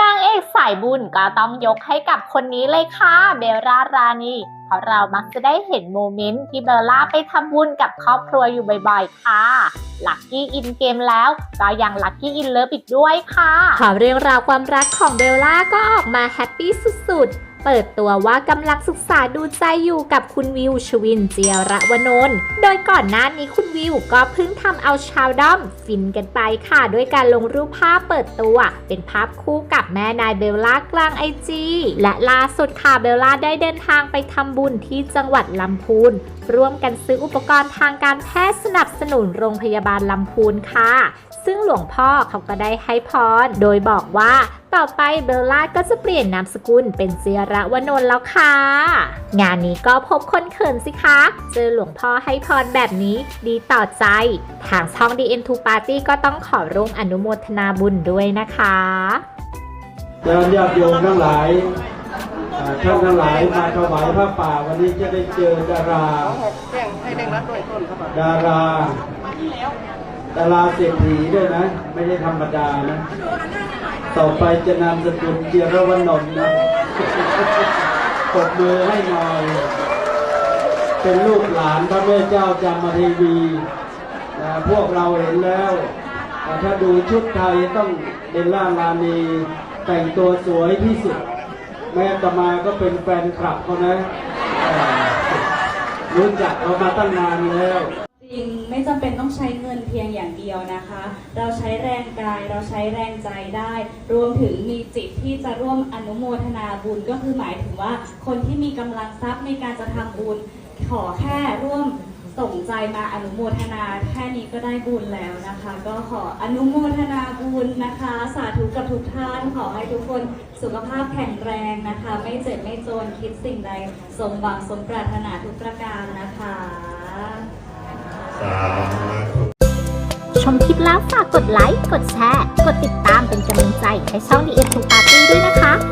นางเอกสายบุญก็ต้องยกให้กับคนนี้เลยค่ะเบลล่ารานีเพราะเรามักจะได้เห็นโมเมนต์ที่เบลล่าไปทำบุญกับครอบครัวอยู่บ่อยๆ ค่ะลัคกี้อินเกมแล้ว ก็ยังลัคกี้อินเลิฟอีกด้วยค่ะขอเรื่องราวความรักของเบลล่าก็ออกมาแฮปปี้สุดๆ เปิดตัวว่ากำลังศึกษาดูใจอยู่กับคุณวิวชวินเจียระวนนท์โดยก่อนหน้านี้คุณวิวก็เพิ่งทำเอาชาวด้อม ฟินกันไปค่ะด้วยการลงรูปภาพเปิดตัว เป็นภาพคู่กับแม่นายเบลล่ากลางไอจีและล่าสุดค่ะเบลล่าได้เดินทางไปทำบุญที่จังหวัดลำพูนร่วมกันซื้ออุปกรณ์ทางการแพทย์สนับสนุนโรงพยาบาลลำพูนค่ะ ซึ่งหลวงพ่อเขาก็ได้ให้พร โดยบอกว่า ต่อไปเบลล่าก็จะเปลี่ยนนามสกุลเป็นเจียระวนนท์แล้วค่ะ งานนี้ก็พบคนเขินสิคะ เจอหลวงพ่อให้พรแบบนี้ดีต่อใจ ทางช่อง DN2 Party ก็ต้องขอร่วมอนุโมทนาบุญด้วยนะคะเชิญญาติโยมทั้งหลายอ่าท่านทั้งหลายมาถวายพระป่าวันนี้จะได้เจอดาราดาราดาราเศรษฐีด้วยนะ ไม่ใช่ธรรมดานะ ต่อไปจะนามสกุลเจียรวนนท์นะปรบมือให้หน่อย เป็นลูกหลานพระแม่เจ้าจามเทวีนะพวกเราเห็นแล้ว ถ้าดูชุดไทยต้องเดลล่าลานีแต่งตัวสวยที่สุด แม่ตมาก็เป็นแฟนคลับเขานะ รู้จักเขามาตั้งนานแล้ว ไม่จำเป็นต้องใช้เงินเพียงอย่างเดียวนะคะ เราใช้แรงกายเราใช้แรงใจได้ รวมถึงมีจิตที่จะร่วมอนุโมทนาบุญก็คือหมายถึงว่าคนที่มีกำลังทรัพย์ในการจะทำบุญ ขอแค่ร่วมส่งใจมาอนุโมทนาแค่นี้ก็ได้บุญแล้วนะคะ ก็ขออนุโมทนาบุญนะคะ สาธุกับทุกท่านขอให้ทุกคนสุขภาพแข็งแรงนะคะ ไม่เจ็บไม่จนคิดสิ่งใด สมหวังสมปรารถนาทุกประการนะคะ สา ชมคลิปแล้วฝากกดไลค์ กดแชร์ กดติดตามเป็นกำลังใจให้ช่อง DN2 Party ด้วยนะคะขอบคุณค่ะ